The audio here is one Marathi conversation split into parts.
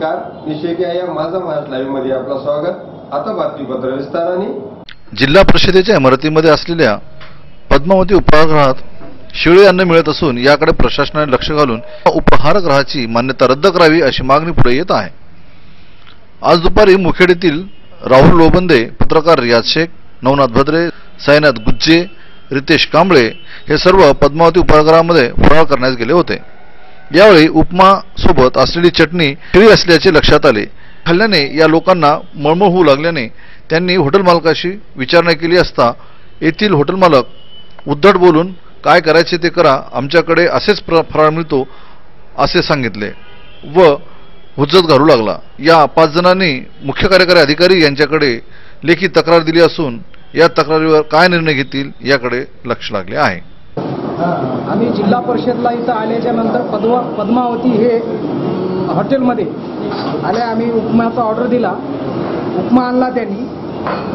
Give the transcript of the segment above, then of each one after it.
ब्रेक या माझा महाराष्ट्र लाईव्हमध्ये आपलं स्वागत. आता बातमीपत्र विस्ताराने. जिल्हा परिषदेच्या इमारतीमध्ये असलेल्या पद्मावती उपहारगृहात शिळे अन्न मिळत असून याकडे प्रशासनाने लक्ष घालून उपहारगृहाची मान्यता रद्द करावी अशी मागणी पुढे येत आहे. आज दुपारी मुखेड येथील राहुल लोबंदे पत्रकार रियाज शेख नवनाथ भद्रे साईनाथ गुज्जे रितेश कांबळे हे सर्व पद्मावती उपहारगृहामध्ये फराळ करण्यास गेले होते. यावेळी उपमा सोबत असलेली चटणी शिळी असल्याचे लक्षात आले. खाल्ल्याने या लोकांना मळमळ होऊ लागल्याने त्यांनी हॉटेल मालकाशी विचारणा केली असता येथील हॉटेल मालक उद्धट बोलून काय करायचे ते करा आमच्याकडे असेच प्र- फराळ मिळतो असे सांगितले व हुज्जत घालू लागला. या पाच जणांनी मुख्य कार्यकारी अधिकारी यांच्याकडे लेखी तक्रार दिली असून या तक्रारीवर काय निर्णय घेतील याकडे लक्ष लागले आहे. आम्ही जिल्हा परिषदला इथं आल्याच्यानंतर पद्मा पद्मावती हे हॉटेलमध्ये आले आम्ही उपमाचा ऑर्डर दिला. उपमा आणला त्यांनी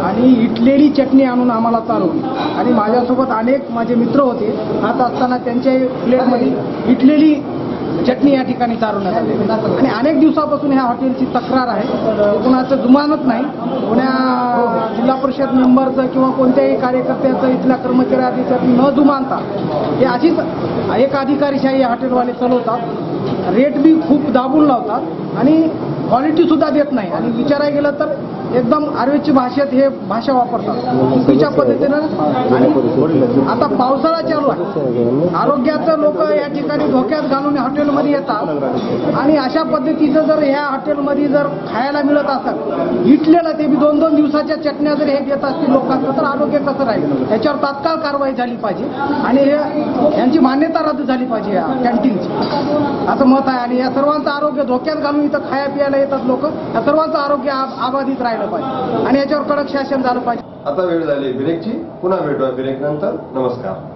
आणि इटलेली चटणी आणून आम्हाला चालवली. आणि माझ्यासोबत अनेक माझे मित्र होते. आता असताना त्यांच्या प्लेटमध्ये इटलेली चटणी या ठिकाणी चालवण्यात आली. आणि अनेक दिवसापासून ह्या हॉटेलची तक्रार आहे. कुणाचं जुमानत नाही. पुण्या जिल्हा परिषद मेंबरचं किंवा कोणत्याही कार्यकर्त्याचं इथल्या कर्मचारी न जुमानता हे अशीच एक अधिकारीशाही हे हॉटेलवाले चालवतात. रेट बी खूप दाबून लावतात. आणि क्वालिटीसुद्धा देत नाही. आणि विचारायला गेलं तर एकदम आर्वेची भाषेत हे भाषा वापरतात. चुकीच्या पद्धतीनं आणि आता पावसाळा चालू आहे. आरोग्याचं लोक या ठिकाणी धोक्यात घालून हॉटेलमध्ये येतात. आणि अशा पद्धतीचं जर ह्या हॉटेलमध्ये जर खायला मिळत असेल इटलेलं ते बी दोन दोन दिवसाच्या चटण्या जर हे घेत असतील लोकांचं तर आरोग्य कसं राहील? याच्यावर तात्काळ कारवाई झाली पाहिजे. आणि हे यांची मान्यता रद्द झाली पाहिजे या कॅन्टीनची. असं मत आहे. आणि या सर्वांचं आरोग्य धोक्यात घालून इथं खाया पियाला येतात लोक. या सर्वांचं आरोग्य आ- आबाधित राहिलं पाहिजे. आणि याच्यावर कडक शासन झालं पाहिजे. आता वेळ झाली ब्रेकची. पुन्हा भेटूया ब्रेक नंतर नमस्कार.